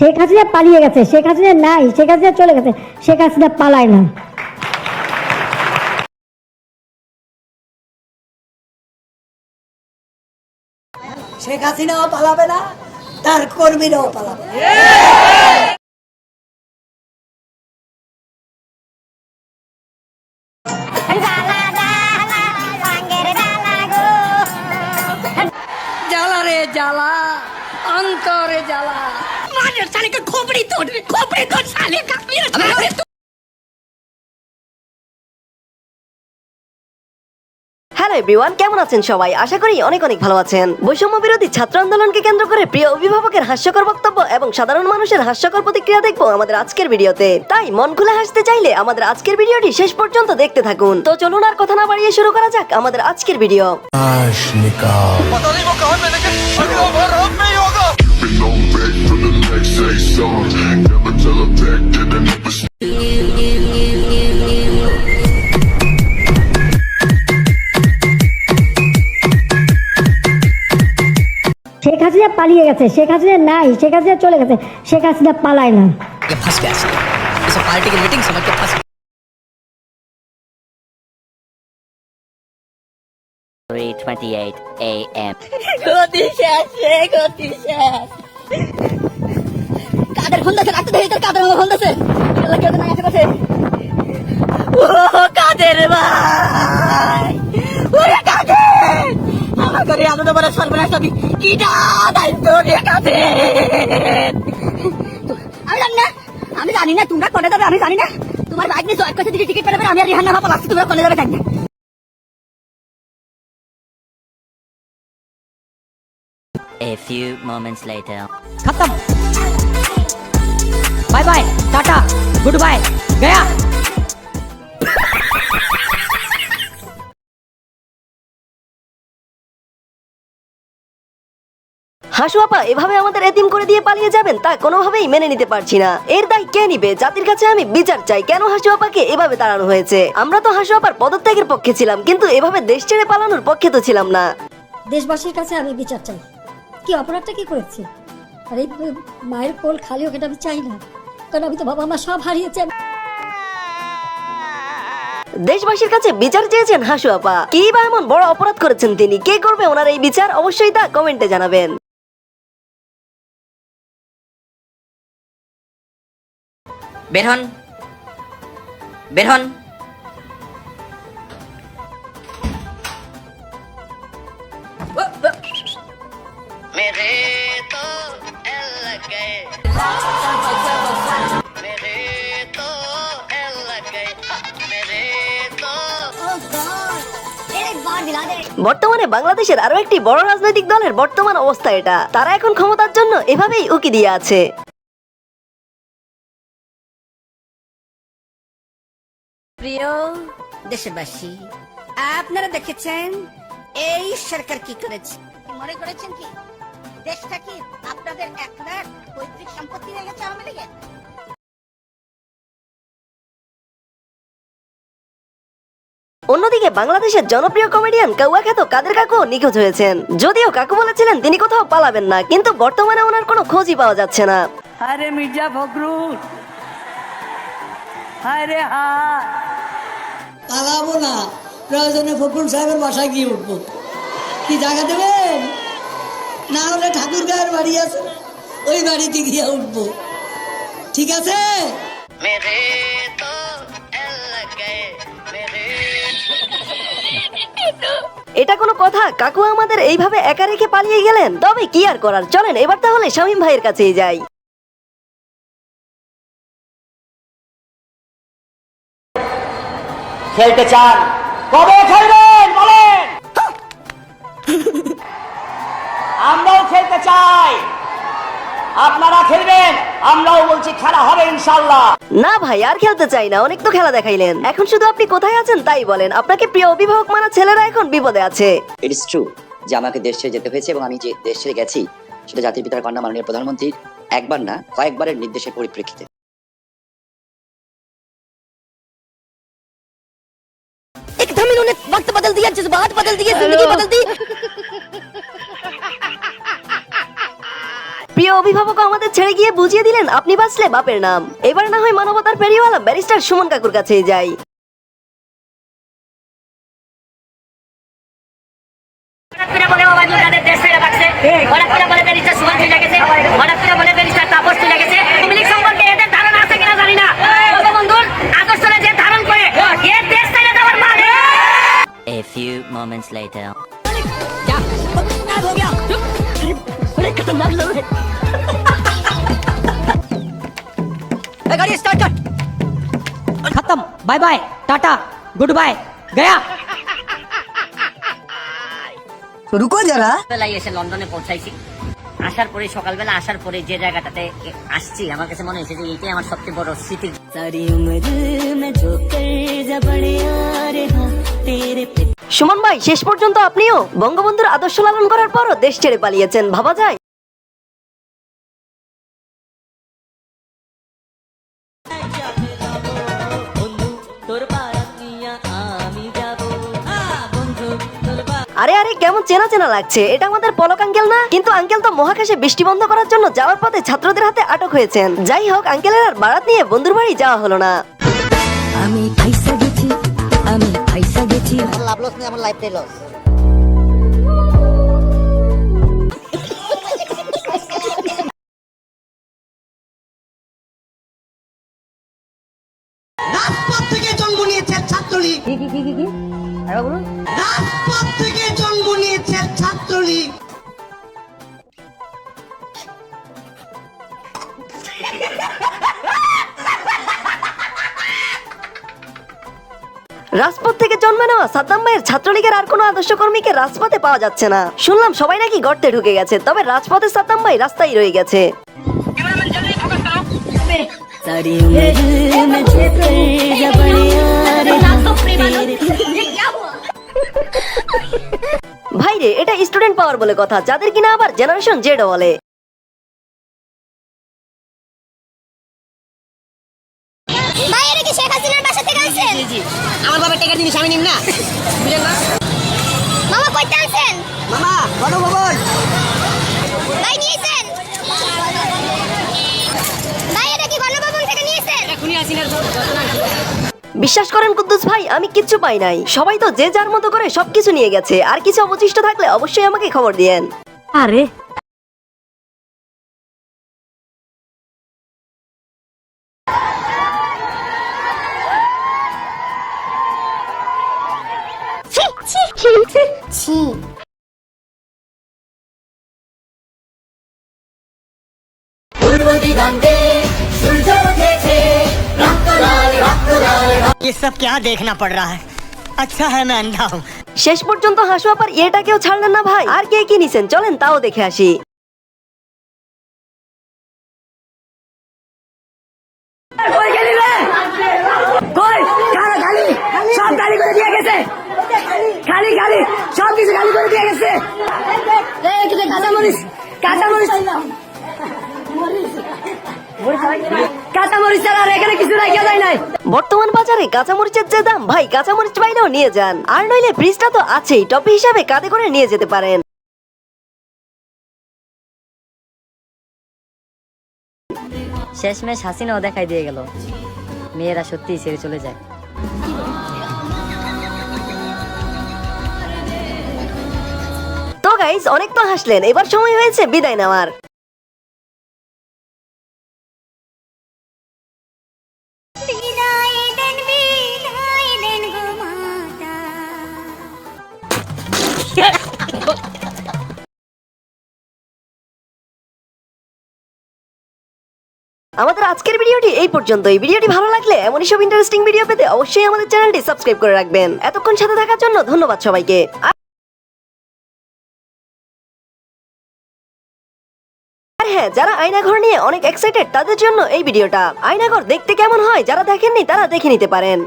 শেখ হাসিনা পালিয়ে গেছে শেখ হাসিনা নাই শেখ হাসিনা চলে গেছে শেখ হাসিনা পালায় না। শেখ হাসিনাও পালাবে না তার কর্মীরাও পালাবে জ্বালা রে জ্বালা অন্তরে জ্বালা মানের শালিকে খোপড়ি তোর খোপড়ি তোর শালিকা। হ্যালো এভরিওয়ান কেমন আছেন সবাই? আশা করি অনেক অনেক ভালো আছেন। বৈষম্য বিরোধী ছাত্র আন্দোলনকে কেন্দ্র করে প্রিয় অভিভাবকের হাস্যকর বক্তব্য এবং সাধারণ মানুষের হাস্যকর প্রতিক্রিয়া দেখব আমাদের আজকের ভিডিওতে। তাই মন খুলে হাসতে চাইলে আমাদের আজকের ভিডিওটি শেষ পর্যন্ত দেখতে থাকুন। তো চলুন আর কথা না বাড়িয়ে শুরু করা যাক আমাদের আজকের ভিডিও। শেখ হাসিনা পালিয়ে গেছে শেখ হাসিনা নাই শেখ হাসিনা চলে গেছে শেখ হাসিনা পালায় না। Party Three twenty-eight a.m. কাদের রাখতে কাদের কেউ ও কাদের ভাই? ওরে কাদের? আমার করে আনন্দ সর্বনাশ আমি কি দায়িত্ব রে কাদের? আমি জানি না আমি জানি না তোমরা করে যাবে আমি জানি না। তোমার বাইক নিয়ে এক কাছে দিকে টিকিট পেলে আমি আর রিহান্না ভাবা লাগছে তোমরা করে যাবে জানি না। A few moments later. Cut them. Bye bye tata good bye Gaya Hasu আপা এভাবে আমাদের এতিম করে দিয়ে পালিয়ে যাবেন তা কোনোভাবেই মেনে নিতে পারছি না। এর দায় কে নিবে? জাতির কাছে আমি বিচার চাই। কেন হাসু আপাকে এভাবে তাড়ানো হয়েছে? আমরা তো হাসু আপার পদত্যাগের পক্ষে ছিলাম কিন্তু এভাবে দেশ ছেড়ে পালানোর পক্ষে তো ছিলাম না। দেশবাসীর কাছে আমি বিচার চাই। কি অপরাধটা কি করেছি? আরে মায়ের কোল খালি হোক আমি চাই না। কারণ আমি তো বাবা মা সব হারিয়েছি। দেশবাসীর কাছে বিচার চেয়েছেন হাসু আপা। কি বা এমন বড় অপরাধ করেছেন তিনি? কে করবে ওনার এই বিচার? অবশ্যই তা কমেন্টে জানাবেন। বের হন। বের হন। বর্তমানে বাংলাদেশের আরও একটি বড় রাজনৈতিক দলের বর্তমান অবস্থা এটা। তারা এখন ক্ষমতার জন্য এভাবেই উকি দিয়ে আছে। প্রিয় দেশবাসী আপনারা দেখেছেন এই সরকার কি করেছে? মনে করেছেন কি? দেশটা কি আপনাদের এক লাখ পৈতৃক সম্পত্তি হয়ে গেছে আওয়ামী লীগের অন্যদিকে বাংলাদেশের জনপ্রিয় কমেডিয়ান কাউয়া খ্যাত কাদের কাকু নিখোঁজ হয়েছেন। যদিও কাকু বলেছিলেন তিনি কোথাও পালাবেন না কিন্তু বর্তমানে ওনার কোনো খোঁজই পাওয়া যাচ্ছে না। আরে মির্জা ফখরুল। হায় রে হায় পালাবো না। প্রয়োজনে ফখরুল সাহেবের বাসায় গিয়ে উঠবো। কি জায়গা দেবেন? না হলে ঠাকুর গায়ের বাড়ি আছে? ওই বাড়িতে গিয়ে উঠবো। ঠিক আছে? এটা কোনো কথা? কাকু আমাদের এইভাবে একা রেখে পালিয়ে গেলেন? তবে কি আর করার? চলেন, এবার তাহলে শামীম ভাইয়ের কাছেই যাই। খেলতে চান? কবে খেলবেন? বলেন! আমরাও খেলতে চাই। আপনারা খেলবেন আমরাও বলছি খেলা হবে ইনশাল্লাহ না ভাই আর খেলতে চাই না অনেক তো খেলা দেখাইলেন এখন শুধু আপনি কোথায় আছেন তাই বলেন আপনাকে প্রিয় অভিভাবক মানা ছেলেরা এখন বিপদে আছে ইট ইস ট্রু যে আমাকে দেশ ছেড়ে যেতে হয়েছে এবং আমি যে দেশ ছেড়ে গেছি সেটা জাতির পিতার কন্যা মাননীয় প্রধানমন্ত্রীর একবার না কয়েকবারের নির্দেশের পরিপ্রেক্ষিতে एकदम इन्होंने वक्त बदल दिया जज्बात बदल दिए जिंदगी बदल दी প্রিয় অভিভাবক আমাদের ছেড়ে গিয়ে বুঝিয়ে দিলেন আপনি বাঁচলে বাপের নাম। এবার না হয় মানবতার পেরিওয়ালা ব্যারিস্টার সুমন কাকুর কাছেই যাই। হঠাৎ করে বলে ওবায়দুল কাদের দেশ ছেড়ে থাকছে হঠাৎ করে বলে ব্যারিস্টার সুমন তুলে গেছে। হঠাৎ করে বলে ব্যারিস্টার তাপস তুলে গেছে। আওয়ামী সম্পর্কে এদের ধারণা আছে কিনা জানি না। বঙ্গবন্ধুর আদর্শরে যে ধারণ করে এ দেশ ছেড়ে যাওয়ার মানে। A few moments later. गाड़ी स्टार्ट कर खत्म bye bye tata goodbye गया রুকো যারা বেলায় এসে লন্ডনে পৌঁছাইছি আসার পরে সকালবেলা আসার পরে যে জায়গাটাতে এ- আসছি আমার কাছে মনে হয়েছে যে এটাই আমার সবচেয়ে বড় স্মৃতি সুমন ভাই শেষ পর্যন্ত আপনিও বঙ্গবন্ধুর আদর্শ লালন করার পরও দেশ ছেড়ে পালিয়েছেন ভাবা যায় কেমন চেনা চেনা লাগছে। এটা আমাদের পলক আঙ্কেল না? কিন্তু আঙ্কেল তো মহাকাশে বৃষ্টি বন্ধ করার জন্য যাওয়ার পথে ছাত্রদের হাতে আটক হয়েছেন। যাই হোক আঙ্কেলের আর বারাত নিয়ে বন্ধুর বাড়ি যাওয়া হলো না। আমি ফাইসা গেছি আমি ফাইসা গেছি। রাজপথ থেকে জন্ম নিয়েছে ছাত্রলীগ। কি কি কি কি কি? রাজপথ থেকে জন্মে নেওয়া সাদ্দাম ভাইয়ের ছাত্রলীগের আর কোনো আদর্শ কর্মীকে রাজপথে পাওয়া যাচ্ছে না। শুনলাম সবাই নাকি গর্তে ঢুকে গেছে, তবে রাজপথে সাদ্দাম ভাই রাস্তায় রয়ে গেছে। ভাইরে, এটা স্টুডেন্ট পাওয়ার বলে কথা, যাদের কিনা আবার জেনারেশন জেড বলে। আমার বাবা টাকার জিনিস আমি নিম না। বুঝলেন না মামা কইতে আনছেন মামা গণভবন ভাই নিয়েছেন? ভাই এটা কি গণভবন থেকে নিয়েছেন? এখনই আসিনার বিশ্বাস করেন কুদ্দুস ভাই আমি কিচ্ছু পাই নাই। সবাই তো যে যার মতো করে সবকিছু নিয়ে গেছে। আর কিছু অবশিষ্ট থাকলে অবশ্যই আমাকে খবর দিয়েন। আরে ছি ये सब क्या देखना पड़ रहा है अच्छा है मैं अंधा हूँ শেষ পর্যন্ত হাসু আপার ইয়েটাকেও ছাড়লেন না ভাই আর কে কি নিছেন চলেন তাও দেখে আসি মরিচ কাঁচা মরিচ কাঁচা মরিচ ছাড়া আর এখানে কিছু রাখিয়া যায় নাই। বর্তমান বাজারে কাঁচামরিচের যে দাম ভাই কাঁচামরিচ পাইলেও নিয়ে যান। আর নইলে ফ্রিজটা তো আছেই টপি হিসাবে কাঁধে করে নিয়ে যেতে পারেন। শেষমেশ হাসিনাও দেখাই দিয়ে গেল। মেয়েরা সত্যিই ছেড়ে চলে যায়। তো গাইস অনেক তো হাসলেন। এবার সময় হয়েছে বিদায় নেওয়ার। আমাদের আজকের ভিডিওটি এই পর্যন্ত এই ভিডিওটি ভালো লাগলে এমনই সব ইন্টারেস্টিং ভিডিও পেতে অবশ্যই আমাদের চ্যানেলটি সাবস্ক্রাইব করে রাখবেন। এতক্ষণ সাথে থাকার জন্য ধন্যবাদ সবাইকে। হ্যাঁ যারা আয়নাঘর নিয়ে অনেক এক্সাইটেড তাদের জন্য এই ভিডিওটা। আয়নাঘর দেখতে কেমন হয়, যারা দেখেননি, তারা দেখে নিতে পারেন।